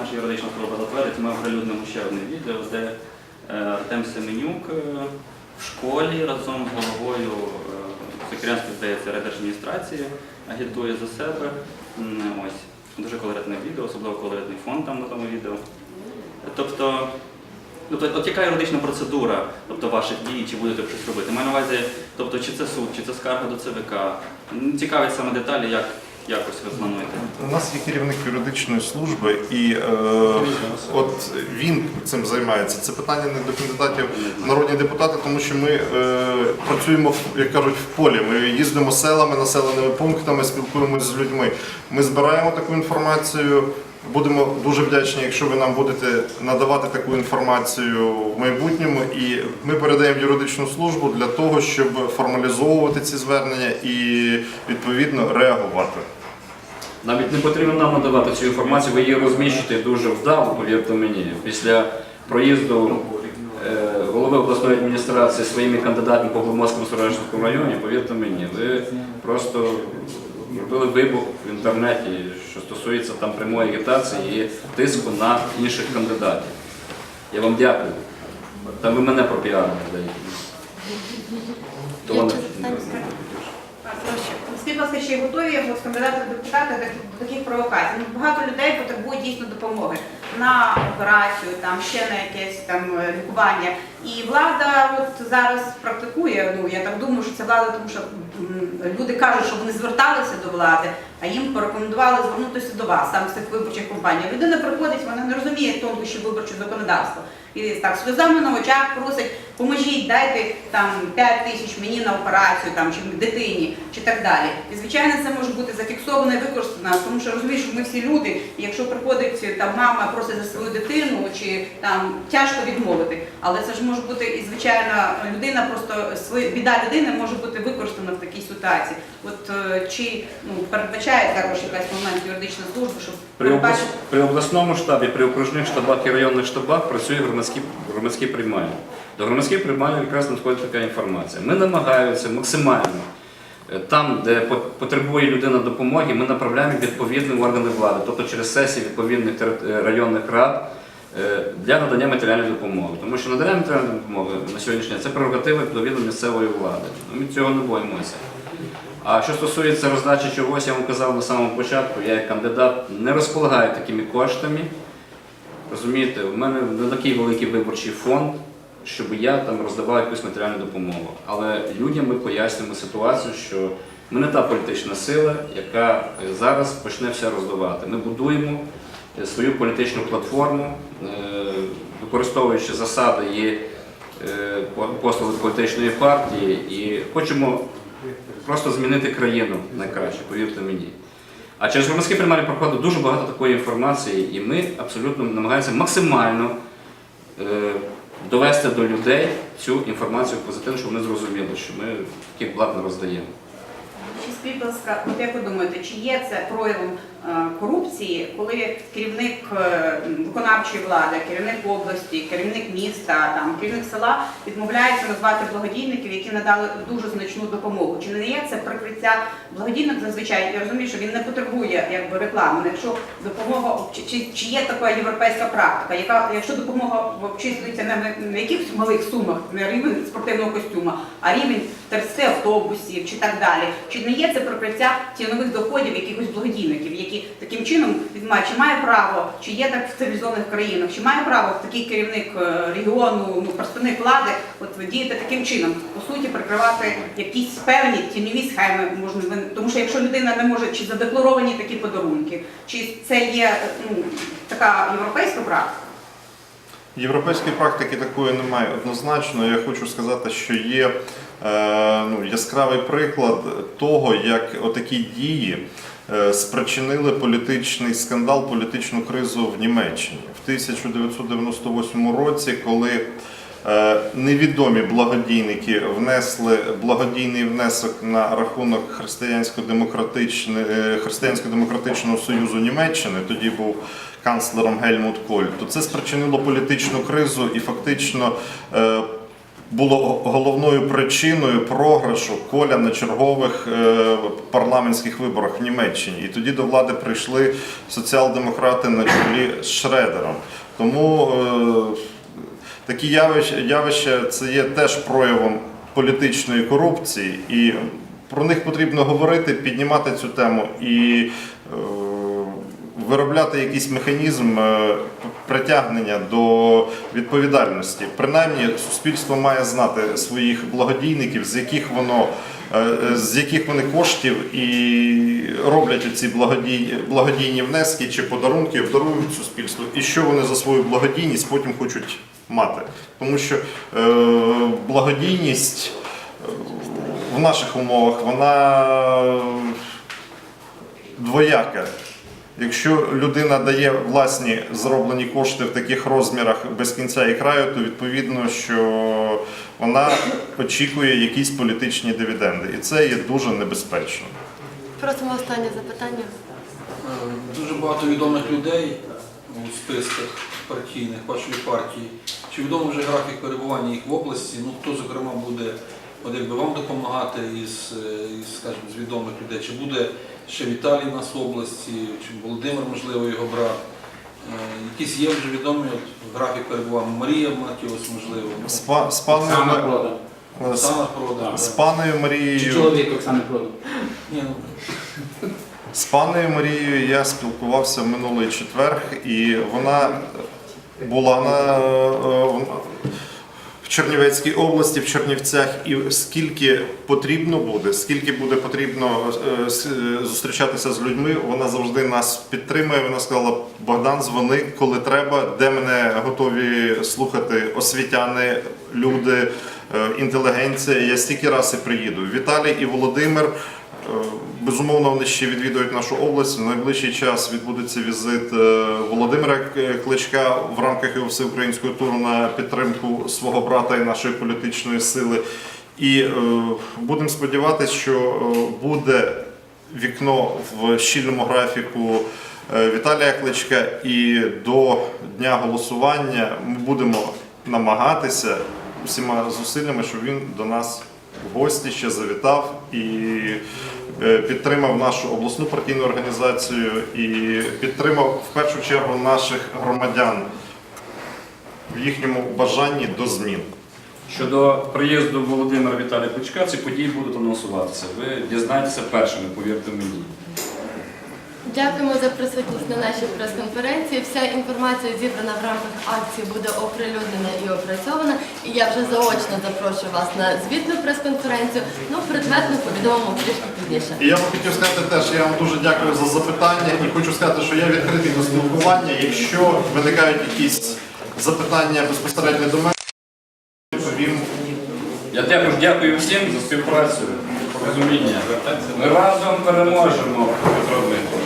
наша юридична служба затвердить, ми оприлюднимо ще одне відео, де е, Артем Семенюк е, в школі разом з головою е, Сокирянської, здається, райдержадміністрації агітує за себе. Ось. Дуже колоритне відео, особливо колоритний фон там на тому відео. Тобто, тобто от яка юридична процедура тобто, ваших дій, чи будете щось робити? Маю на увазі, тобто, чи це суд, чи це скарга до ЦВК. Цікавить саме деталі, як якось ви. У нас є керівник юридичної служби, і е, от він цим займається. Це питання не до кандидатів в народні депутати, тому що ми е, працюємо, як кажуть, в полі. Ми їздимо селами, населеними пунктами, спілкуємося з людьми. Ми збираємо таку інформацію. Будемо дуже вдячні, якщо ви нам будете надавати таку інформацію в майбутньому, і ми передаємо юридичну службу для того, щоб формалізовувати ці звернення і відповідно реагувати. Навіть не потрібно нам надавати цю інформацію, ви її розміщуєте дуже вдало, повірте мені. Після проїзду е, голови обласної адміністрації своїми кандидатами по Гломоцькому Сорочинському районі, повірте мені, ви просто робили вибух в інтернеті, що стосується там прямої агітації і тиску на інших кандидатів. Я вам дякую. Там ви мене пропіарили, здається. То вони-. Скажіть, будь ласка, чи готові от, кандидати депутати до, таких провокацій? Ну, Багато людей потребують дійсно допомоги на операцію, там ще на якесь там е, лікування. І влада от зараз практикує. Ну я так думаю, що це влада, тому що люди кажуть, що вони зверталися до влади, а їм порекомендували звернутися до вас саме з цих виборчих компаній. Людина приходить, вона не розуміє тонкощі виборчого законодавства. І так сльозами на очах просить, поможіть, дайте там 5 тисяч мені на операцію, там чи дитині, чи так далі. І звичайно, це може бути зафіксовано і використано, тому що розумієш, що ми всі люди, і якщо приходить там мама просить за свою дитину, чи там тяжко відмовити. Але це ж може бути і звичайна людина, просто біда людини може бути використана в такій ситуації. От е, чи ну передбачає також якась момент юридична служба, щоб При, облас... передбачити при обласному штабі, при окружних штабах і районних штабах працює громадські, громадські приймальні. До громадських приймальні якраз надходить така інформація. Ми намагаємося максимально е, там, де по- потребує людина допомоги, ми направляємо відповідні органи влади, тобто через сесії відповідних е, районних рад е, для надання матеріальної допомоги. Тому що надання матеріальної допомоги на сьогоднішній день це прерогатива відповідно місцевої влади. Ми цього не боїмося. А що стосується роздачі чогось, я вам казав на самому початку, я як кандидат не розполагаю такими коштами. Розумієте, у мене не такий великий виборчий фонд, щоб я там роздавав якусь матеріальну допомогу. Але людям ми пояснюємо ситуацію, що ми не та політична сила, яка е, зараз почне все роздавати. Ми будуємо е, свою політичну платформу, е, використовуючи засади і послуги політичної партії, і хочемо просто змінити країну найкраще, повірте мені. А через громадські приймальні проходить дуже багато такої інформації, і ми абсолютно намагаємося максимально е, довести до людей цю інформацію позитивно, щоб вони зрозуміли, що ми таких благ не роздаємо. Скажіть, от як ви думаєте, чи є це проявом е, корупції, коли керівник е, виконавчої влади, керівник області, керівник міста, там керівник села відмовляється назвати благодійників, які надали дуже значну допомогу? Чи не є це прикриття благодійник зазвичай? Я розумію, що він не потребує якби реклами. Якщо допомога чи, чи, є така європейська практика, яка якщо допомога обчислюється не на якихось малих сумах, не рівень спортивного костюма, а рівень 30 автобусів чи так далі. Чи не є це прикриття тінових доходів якихось благодійників, які таким чином він має, чи має право, чи є так в цивілізованих країнах, чи має право такий керівник е, регіону, ну представник влади, от діяти таким чином, по суті, прикривати якісь певні тіньові схеми, можна тому що якщо людина не може чи задекларовані такі подарунки, чи це є е, ну, така європейська практика? Європейської практики такої немає однозначно. Я хочу сказати, що є ну, яскравий приклад того, як отакі дії е, спричинили політичний скандал, політичну кризу в Німеччині в 1998 році, коли е, невідомі благодійники внесли благодійний внесок на рахунок е, християнсько-демократичного союзу Німеччини. Тоді був канцлером Гельмут Коль, то це спричинило політичну кризу і фактично е, було головною причиною програшу коля на чергових е, парламентських виборах в Німеччині. І тоді до влади прийшли соціал-демократи на чолі з Шредером. Тому е, такі явища, це є теж проявом політичної корупції, і про них потрібно говорити, піднімати цю тему і е, виробляти якийсь механізм е, притягнення до відповідальності. Принаймні, суспільство має знати своїх благодійників, з яких воно. е, З яких вони коштів і роблять оці благодійні, благодійні внески чи подарунки, дарують суспільству, і що вони за свою благодійність потім хочуть мати. Тому що е, благодійність е, в наших умовах вона двояка. Якщо людина дає власні зроблені кошти в таких розмірах без кінця і краю, то відповідно, що вона очікує якісь політичні дивіденди. І це є дуже небезпечно. Просимо останнє запитання. Е, Дуже багато відомих людей у списках партійних вашої партії. Чи відомий вже графік перебування їх в області? Ну хто зокрема буде от якби вам допомагати із, е, із, скажімо, з відомих людей? Чи буде ще Віталій у нас в області, чи Володимир, можливо, його брат? Е, Якісь є вже відомі от, графік перебування Марія Матіос, можливо, ну, З, па- з паною, Оксана Ма- Продан. з, Оксана Продан. з паною Чи Марією. чоловік Оксани Продан? Ні, ну, З паною Марією я спілкувався в минулий четвер, і вона була на, е, в Чернівецькій області, в Чернівцях, і скільки потрібно буде, скільки буде потрібно е, е, зустрічатися з людьми, вона завжди нас підтримує. Вона сказала: Богдан, дзвони, коли треба, де мене готові слухати освітяни, люди, е, інтелігенція. Я стільки раз і приїду. Віталій і Володимир. Безумовно, вони ще відвідують нашу область. В найближчий час відбудеться візит е, Володимира Кличка в рамках його всеукраїнського туру на підтримку свого брата і нашої політичної сили. І е, будемо сподіватися, що е, буде вікно в щільному графіку Віталія Кличка, і до дня голосування ми будемо намагатися всіма зусиллями, щоб він до нас в гості ще завітав і е, підтримав нашу обласну партійну організацію і підтримав в першу чергу наших громадян в їхньому бажанні до змін. Щодо приїзду Володимира Віталія Кличка, ці події будуть анонсуватися. Ви дізнаєтеся першими, повірте мені. Дякуємо за присутність на нашій прес-конференції. Вся інформація зібрана в рамках акції буде оприлюднена і опрацьована. І я вже заочно запрошую вас на звітну прес-конференцію. Ну, предметно повідомимо трішки пізніше. І я би хотів сказати теж, я вам дуже дякую за запитання і хочу сказати, що я відкритий до спілкування. Якщо виникають якісь запитання безпосередньо до мене, відповім Я також дякую всім за співпрацю, порозуміння. Ми разом переможемо, Петро Дмитрович.